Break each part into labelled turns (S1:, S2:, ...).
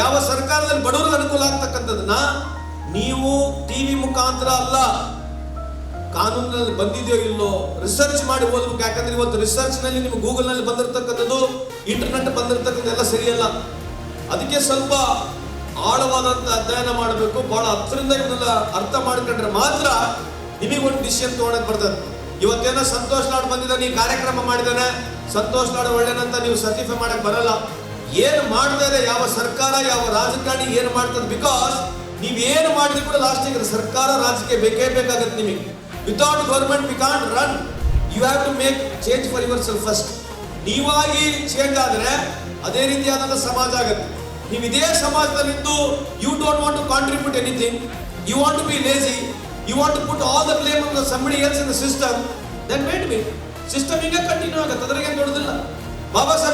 S1: ಯಾವ ಸರ್ಕಾರದಲ್ಲಿ ಬಡವರಿಗೆ ಅನುಕೂಲ ಆಗ್ತಕ್ಕಂಥದ್ದನ್ನ ನೀವು ಟಿವಿ ಮುಖಾಂತರ ಅಲ್ಲ, ಕಾನೂನಿನಲ್ಲಿ ಬಂದಿದೆಯೋ ಇಲ್ಲೋ ರಿಸರ್ಚ್ ಮಾಡಿ ಓದ್ಬೇಕು. ಯಾಕಂದ್ರೆ ಇವತ್ತು ರಿಸರ್ಚ್ನಲ್ಲಿ ನಿಮ್ಗೆ ಗೂಗಲ್ನಲ್ಲಿ ಬಂದಿರತಕ್ಕಂಥದ್ದು ಇಂಟರ್ನೆಟ್ ಬಂದಿರತಕ್ಕಂಥ ಎಲ್ಲ ಸರಿಯಲ್ಲ. ಅದಕ್ಕೆ ಸ್ವಲ್ಪ ಆಳವಾದಂತ ಅಧ್ಯಯನ ಮಾಡಬೇಕು. ಬಹಳ ಹತ್ತರಿಂದ ಇವನ್ನೆಲ್ಲ ಅರ್ಥ ಮಾಡ್ಕೊಂಡ್ರೆ ಮಾತ್ರ ನಿಮಗೆ ಒಂದು ಡಿಸಿಷನ್ ತಗೊಳಕ್ ಬರ್ತದೆ. ಇವತ್ತೇನೋ ಸಂತೋಷ್ ಲಾಡ್ ಬಂದಿದ್ದಾನೆ, ಈ ಕಾರ್ಯಕ್ರಮ ಮಾಡಿದಾನೆ ಸಂತೋಷ್ ಲಾಡ್ ಒಳ್ಳೆನಂತ ನೀವು ಸರ್ಟಿಫೈ ಮಾಡಕ್ ಬರಲ್ಲ. ಏನ್ ಮಾಡ್ತಾರೆ ಯಾವ ಸರ್ಕಾರ, ಯಾವ ರಾಜಕಾರಣಿ ಏನು ಮಾಡ್ತದೆ? ಬಿಕಾಸ್ ನೀವ್ ಏನು ಮಾಡಿದ್ರು ಕೂಡ ಲಾಸ್ಟಿಗೆ ಸರ್ಕಾರ ರಾಜಕೀಯ ಬೇಕೇ ಬೇಕಾಗತ್ತೆ ನಿಮಗೆ. Without government we can't run you have to make change for yourself first ನೀವಾಗಿ change ಆದರೆ ಅದೇ ರೀತಿಯಾದಂಥ ಸಮಾಜ ಆಗುತ್ತೆ. ನೀವು ಇದೇ ಸಮಾಜದಲ್ಲಿದ್ದು you don't want to contribute anything you want to be lazy you want to put all the blame on somebody else in the system then wait be system ಹಿಂಗೆ continue ಆಗುತ್ತೆ. ಅದ್ರಾಗೇನು ದೊಡ್ಡದಿಲ್ಲ. ಬಾಬಾ ಸಾಹೇಬ್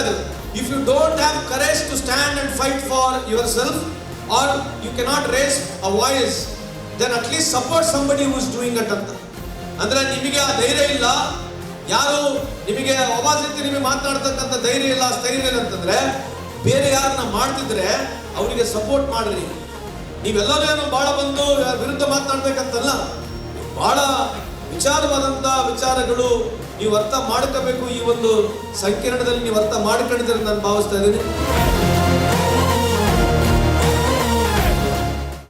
S1: ಇದ್ರು if you don't have courage to stand and fight for yourself or you cannot raise a voice then at least support somebody who's doing it ಅಂತ. ಅಂದ್ರೆ ನಿಮಗೆ ಆ ಧೈರ್ಯ ಇಲ್ಲ, ಯಾರು ನಿಮಗೆ ಎತ್ತಿ ನಿಮಗೆ ಮಾತನಾಡ್ತಕ್ಕಂಥ ಧೈರ್ಯ ಇಲ್ಲ, ಸ್ಥೈರ್ಯ ಇಲ್ಲ ಅಂತಂದ್ರೆ, ಬೇರೆ ಯಾರನ್ನ ಮಾಡ್ತಿದ್ರೆ ಅವರಿಗೆ ಸಪೋರ್ಟ್ ಮಾಡ್ರಿ. ನೀವೆಲ್ಲರೂ ಏನು ಬಹಳ ಬಂದು ವಿರುದ್ಧ ಮಾತನಾಡ್ಬೇಕಂತಲ್ಲ ಬಹಳ ವಿಚಾರವಾದಂಥ ವಿಚಾರಗಳು ನೀವು ಅರ್ಥ ಮಾಡ್ಕೋಬೇಕು ಈ ಒಂದು ಸಂಕೀರ್ಣದಲ್ಲಿ ನೀವು ಅರ್ಥ ಮಾಡ್ಕೊಂಡಿದ್ದೀರ ನಾನು ಭಾವಿಸ್ತಾ ಇದ್ದೀನಿ.